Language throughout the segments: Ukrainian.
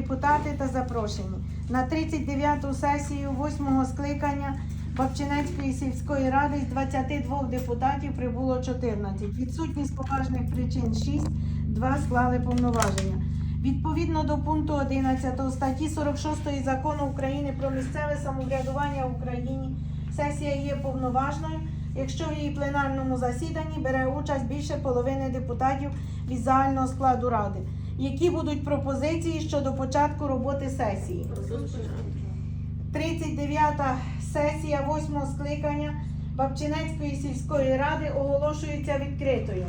депутати та запрошені. На 39-ту сесію 8-го скликання Бабчинецької сільської ради з 22 депутатів прибуло 14. Відсутні з поважних причин 6, 2 склали повноваження. Відповідно до пункту 11 статті 46 закону України про місцеве самоврядування в Україні, сесія є повноважною, якщо в її пленарному засіданні бере участь більше половини депутатів від загального складу ради. Які будуть пропозиції щодо початку роботи сесії? 39-та сесія 8-го скликання Бабчинецької сільської ради оголошується відкритою.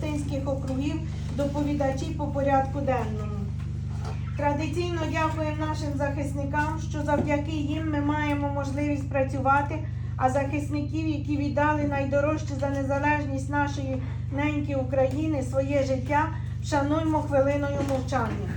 Старостинських округів, доповідачі по порядку денному. Традиційно дякуємо нашим захисникам, що завдяки їм ми маємо можливість працювати, а захисників, які віддали найдорожче за незалежність нашої неньки України, своє життя, вшануймо хвилиною мовчання.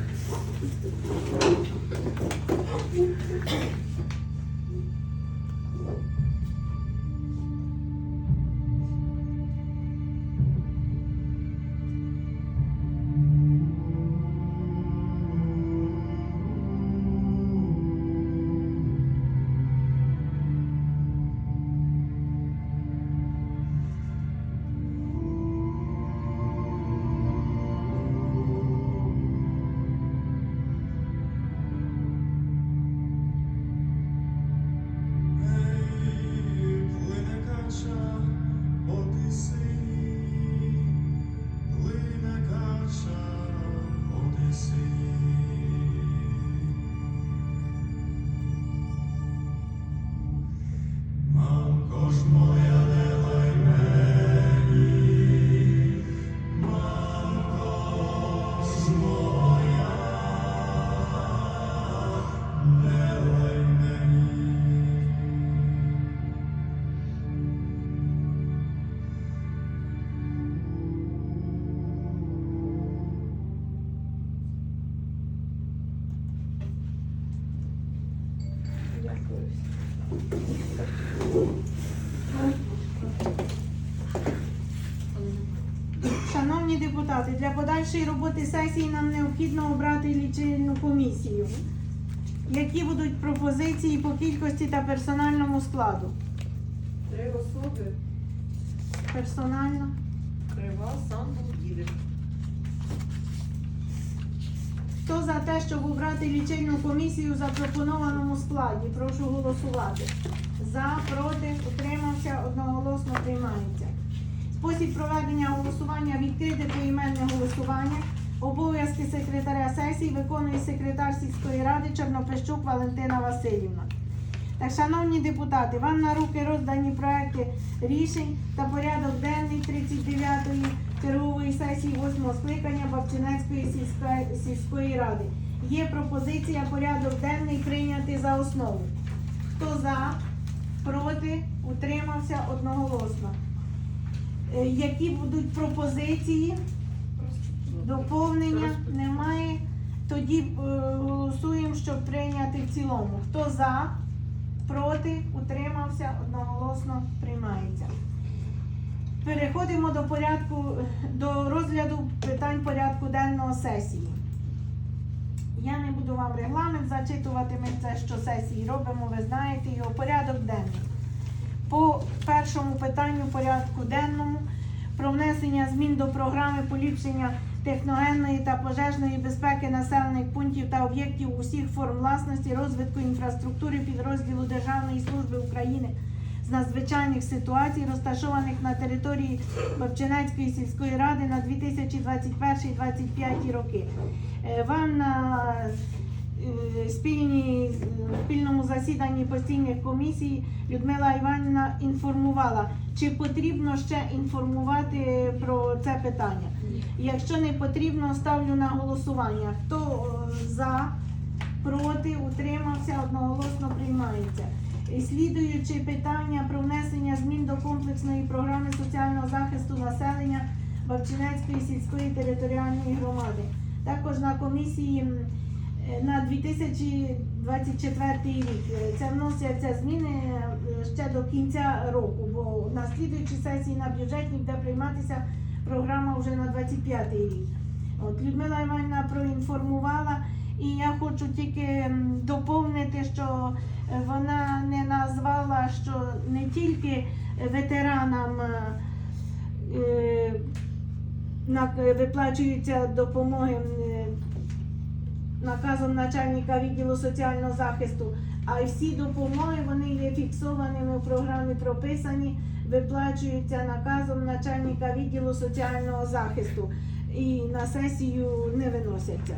Подальшої роботи сесії нам необхідно обрати лічильну комісію. Які будуть пропозиції по кількості та персональному складу? Три особи. Персонально. Крива, сам їде. Хто за те, щоб обрати лічильну комісію в запропонованому складі? Прошу голосувати. За, проти, утримався, одноголосно приймається. Спосіб проведення голосування відкрите поіменне голосування. Обов'язки секретаря сесії виконує секретар сільської ради Чорнопещук Валентина Васильівна. Так, шановні депутати, вам на руки роздані проекти рішень та порядок денний 39-ї чергової сесії 8-го скликання Бабчинецької сільської ради. Є пропозиція порядок денний прийняти за основу. Хто за, проти, утримався одноголосно. Е, Які будуть пропозиції? Доповнення немає. Тоді е, голосуємо, щоб прийняти в цілому. Хто за, проти, утримався, одноголосно приймається. Переходимо до порядку до розгляду питань порядку денного сесії. Я не буду вам регламент зачитувати, ми це що сесії робимо, ви знаєте його порядок денний. По першому питанню порядку денному про внесення змін до програми поліпшення техногенної та пожежної безпеки населених пунктів та об'єктів усіх форм власності, розвитку інфраструктури підрозділу Державної служби України з надзвичайних ситуацій, розташованих на території Бабчинецької сільської ради на 2021-2025 роки. Е, Вам на е, спільній, спільному засіданні постійних комісій Людмила Іванівна інформувала, чи потрібно ще інформувати про це питання. Якщо не потрібно, ставлю на голосування. Хто е, за, проти, утримався, одноголосно приймається. Слідуючи питання про внесення змін до комплексної програми соціального захисту населення Бабчинецької сільської територіальної громади. Також на комісії е, на 2024 рік е, це вносяться зміни е, ще до кінця року, бо на слідуючій сесії на бюджетній буде прийматися програма вже на 25 рік. От Людмила Іванівна проінформувала, і я хочу тільки доповнити, що е, вона не назвала, що не тільки ветеранам виплачуються допомоги наказом начальника відділу соціального захисту, а й всі допомоги вони є фіксованими в програмі прописані, виплачуються наказом начальника відділу соціального захисту і на сесію не виносяться.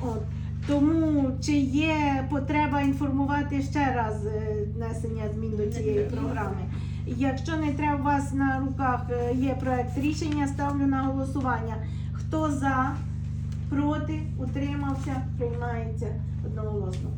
От. Тому чи є потреба інформувати ще раз е, внесення змін до цієї програми? Якщо не треба, у вас на руках е, є проект рішення, ставлю на голосування. Хто за, проти, утримався, приймається одноголосно.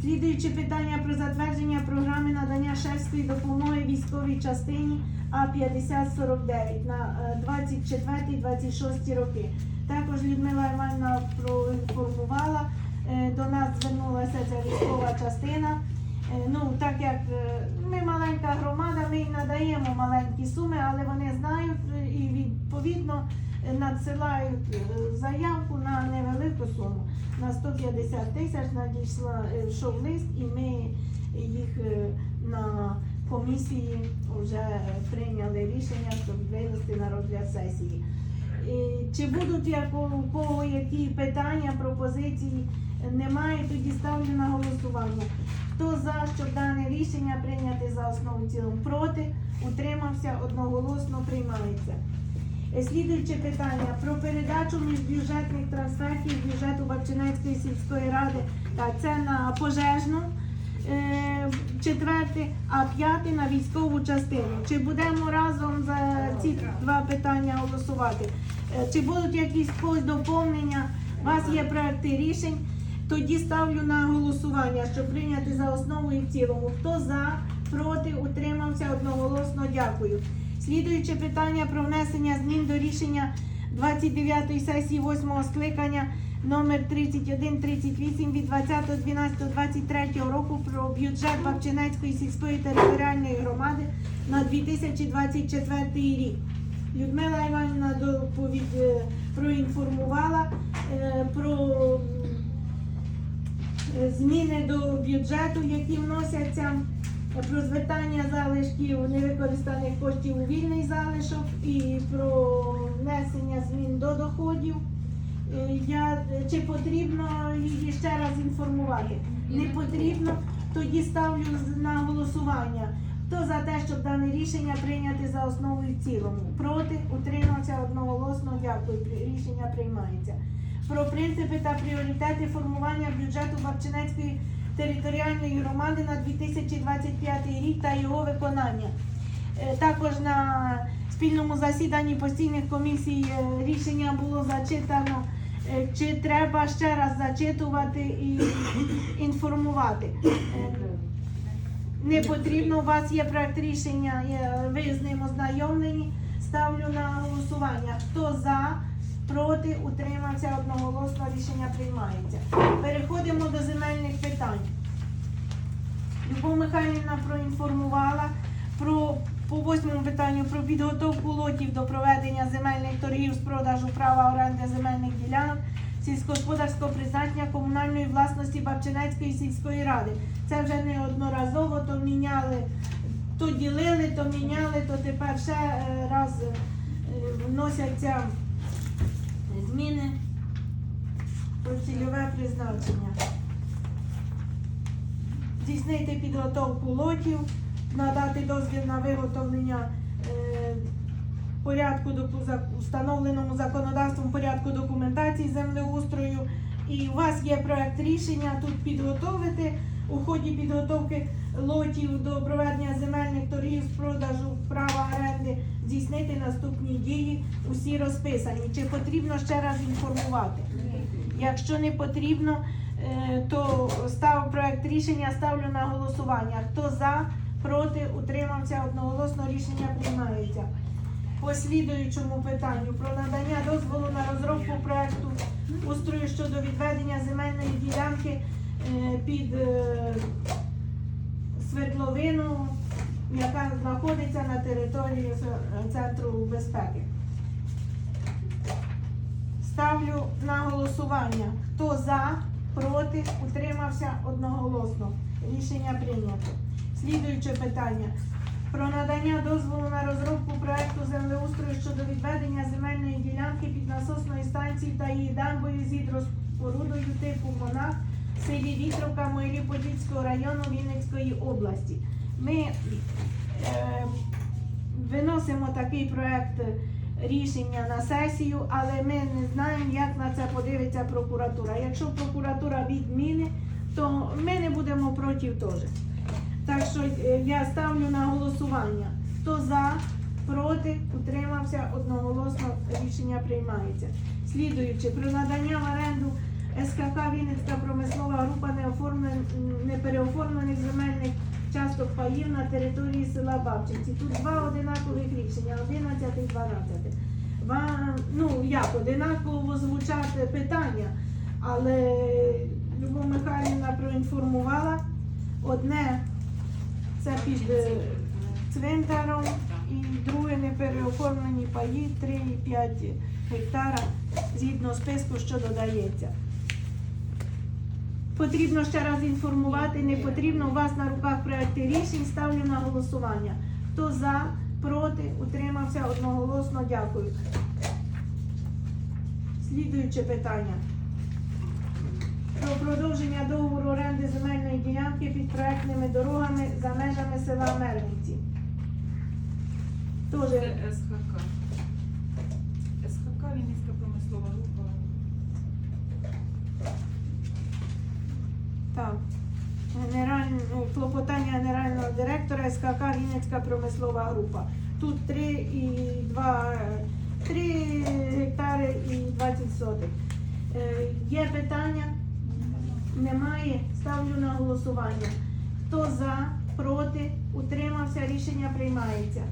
Слідуюче питання про затвердження програми надання шефської допомоги військовій частині А5049 на е, 24-26 роки. Також Людмила Іванівна проінформувала, е, до нас звернулася ця військова частина. Е, Ну, так як е, ми маленька громада, ми й надаємо маленькі суми, але вони знають е, і відповідно е, надсилають е, заявку на невелику суму. На 150 тисяч надійшла е, йшов лист, і ми їх е, на комісії вже прийняли рішення, щоб винести на розгляд сесії. І Чи будуть у кого які питання, пропозиції? Немає, тоді ставлю на голосування. Хто за, щоб дане рішення прийняти за основу цілому? Проти, утримався, одноголосно приймається. Слідуюче питання про передачу міжбюджетних трансфертів бюджету Бабчинецької сільської ради. Так, це на пожежну е, четверте, а п'яте на військову частину. Чи будемо разом за ці два питання голосувати? Е, Чи будуть якісь доповнення? У вас є проекти рішень. Тоді ставлю на голосування, щоб прийняти за основу і в цілому. Хто за, проти, утримався одноголосно. Дякую. Слідуюче питання про внесення змін до рішення 29-ї сесії 8-го скликання номер 3138 від 20.12.23 року про бюджет Бабчинецької сільської територіальної громади на 2024 рік. Людмила Іванівна доповідь е, проінформувала е, про е, зміни до бюджету, які вносяться, про звертання залишків невикористаних коштів у вільний залишок і про внесення змін до доходів. Е, Я, чи потрібно її ще раз інформувати? Не потрібно, тоді ставлю на голосування. Хто за те, щоб дане рішення прийняти за основу і в цілому? Проти, утримався одноголосно. Дякую. Рішення приймається. Про принципи та пріоритети формування бюджету Бабчинецької територіальної громади на 2025 рік та його виконання. Е, Також на спільному засіданні постійних комісій е, рішення було зачитано. Е, Чи треба ще раз зачитувати і інформувати? Не потрібно, у вас є проект рішення, ви з ним ознайомлені. Ставлю на голосування. Хто за, Проти утримався одноголосно рішення приймається. Переходимо до земельних питань. Любов Михайлівна проінформувала про по восьмому питанню про підготовку лотів до проведення земельних торгів з продажу права оренди земельних ділянок сільськогосподарського призначення комунальної власності Бабчинецької сільської ради. Це вже неодноразово то міняли, то ділили, то міняли, то тепер ще е, раз е, вносяться зміни цільове призначення. Здійснити підготовку лотів, надати дозвіл на виготовлення е, порядку встановленому законодавством порядку документації землеустрою. І у вас є проект рішення тут підготовити у ході підготовки лотів до проведення земельних торгів з продажу права оренди, здійснити наступні дії, усі розписані. Чи потрібно ще раз інформувати? Якщо не потрібно, е, то став проект рішення ставлю на голосування. Хто за, проти, утримався одноголосно рішення приймається. По слідуючому питанню про надання дозволу на розробку проекту устрою щодо відведення земельної ділянки під е, свердловину, яка знаходиться на території е, центру безпеки. Ставлю на голосування. Хто за, проти, утримався одноголосно. Рішення прийнято. Слідуюче питання. Про надання дозволу на розробку проекту землеустрою щодо відведення земельної ділянки під насосною станцією та її дамбою з гідроспорудою типу Монах селі Вітровка Мойлі Подільського району Вінницької області. Ми е, виносимо такий проект рішення на сесію, але ми не знаємо, як на це подивиться прокуратура. Якщо прокуратура відміни, то ми не будемо проти теж. Так що е, я ставлю на голосування. Хто за, проти, утримався одноголосно рішення приймається. Слідуючи про надання в оренду СКК Вінницька промислова група непереоформлених земельних часток паїв на території села Бабчинці. Тут два одинакових рішення, 11 і 12. Ва- ну як одинаково звучать питання, але Любов Михайлівна проінформувала. Одне це під е, цвинтаром і друге непереоформлені паї 3,5 гектара згідно списку, що додається. Потрібно ще раз інформувати, не потрібно. У вас на руках проекти рішень. Ставлю на голосування. Хто за, проти, утримався одноголосно. Дякую. Слідуюче питання. Про продовження договору оренди земельної ділянки під проектними дорогами за межами села Мельниці. Тоже СХК. СХК Вінницька промислова група. Так. Генеральне клопотання генерального директора СКК Вінницька промислова група. Тут 3 і 2, 3 гектари і 20 сотих. Е, Є питання? Немає. Ставлю на голосування. Хто за, проти, утримався, рішення приймається.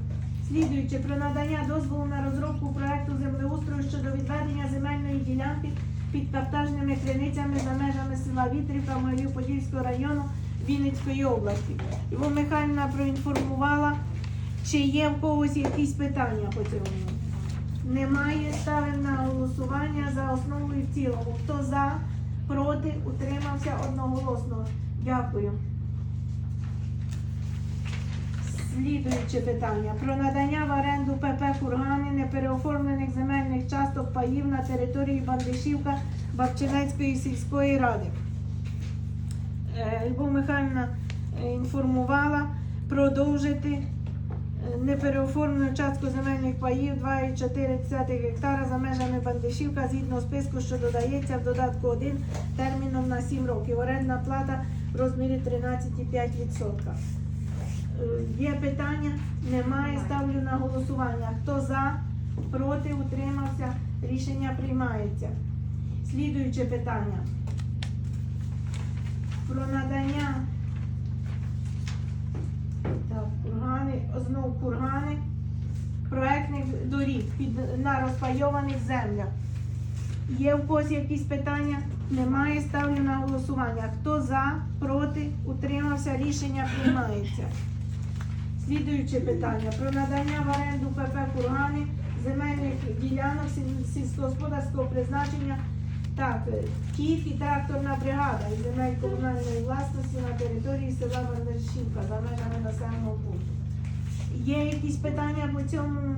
Слідуючи про надання дозволу на розробку проекту землеустрою щодо відведення земельної ділянки під каптажними криницями за межами села Вітрівка Маріупольського району Вінницької області. Його Михайлівна проінформувала, чи є в когось якісь питання по цьому. Немає. Ставимо на голосування за основу і в цілому. Хто за, проти, утримався одноголосно. Дякую. Слідуюче питання про надання в оренду ПП Кургани непереоформлених земельних часток паїв на території Бандишівка Бабчинецької сільської ради. Е, Любов Михайлівна е, інформувала продовжити е, непереоформлену частку земельних паїв 2,4 гектара за межами Бандишівка згідно списку, що додається в додатку 1 терміном на 7 років. Орендна плата в розмірі 13,5%. Є питання? Немає. Ставлю на голосування. Хто за, проти, утримався, рішення приймається. Слідуюче питання. Про надання так, кургани, знов кургани, проектних доріг під, на розпайованих землях. Є в когось якісь питання? Немає. Ставлю на голосування. Хто за, проти, утримався, рішення приймається. Слідуюче питання про надання в оренду ПП Кургани земельних ділянок сільськогосподарського призначення. Так, е, Київ і тракторна бригада із земель комунальної власності на території села Варнерщівка за межами населеного пункту. Є якісь питання по цьому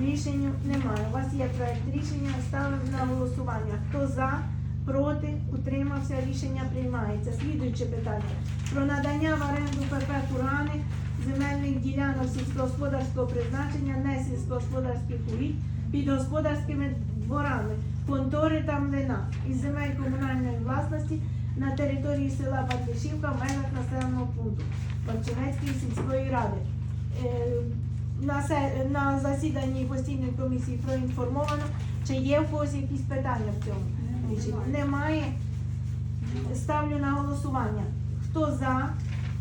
рішенню? Немає. У вас є проект рішення, ставимо на голосування. Хто за, проти, утримався, рішення приймається. Слідуюче питання. Про надання в оренду ПП Кургани земельних ділянок сільськогосподарського призначення, не сільськогосподарських угідь під господарськими дворами, контори та млина із земель комунальної власності на території села Батлішівка в межах населеного пункту Бабчинецької сільської ради. Е, На, засіданні постійної комісії проінформовано, чи є в когось якісь питання в цьому. Немає. Ставлю на голосування. Хто за,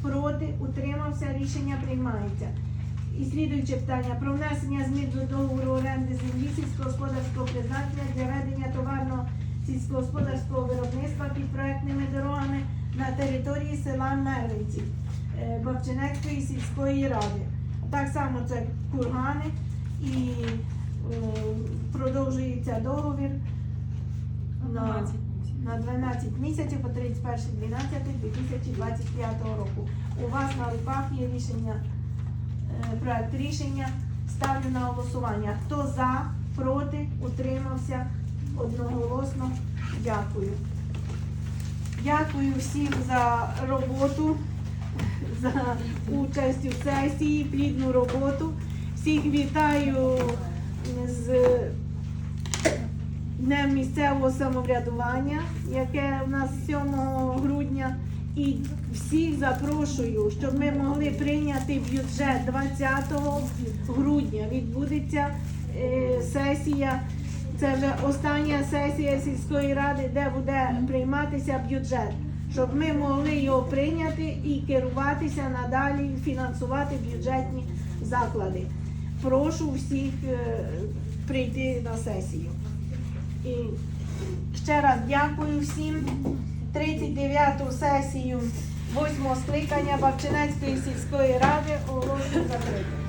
проти, утримався, рішення приймається. І слідуюче питання про внесення змін до договору оренди землі сільськогосподарського призначення для ведення товарного сільськогосподарського виробництва під проектними дорогами на території села Мерлиці е, Бабчинецької сільської ради. Так само це кургани і е, продовжується договір на 12 місяців. На 12 місяців по 31.12.2025 року. У вас на руках є рішення, е, проект рішення. Ставлю на голосування. Хто за, проти, утримався одноголосно. Дякую. Дякую всім за роботу, за участь у сесії, плідну роботу. Всіх вітаю з Днем місцевого самоврядування, яке у нас 7 грудня. І всіх запрошую, щоб ми могли прийняти бюджет 20 грудня. Відбудеться е, сесія. Це вже остання сесія сільської ради, де буде прийматися бюджет, щоб ми могли його прийняти і керуватися надалі, фінансувати бюджетні заклади. Прошу всіх е, прийти на сесію. І ще раз дякую всім. 39-ту сесію 8-го скликання Бабчинецької сільської ради оголошую закритою.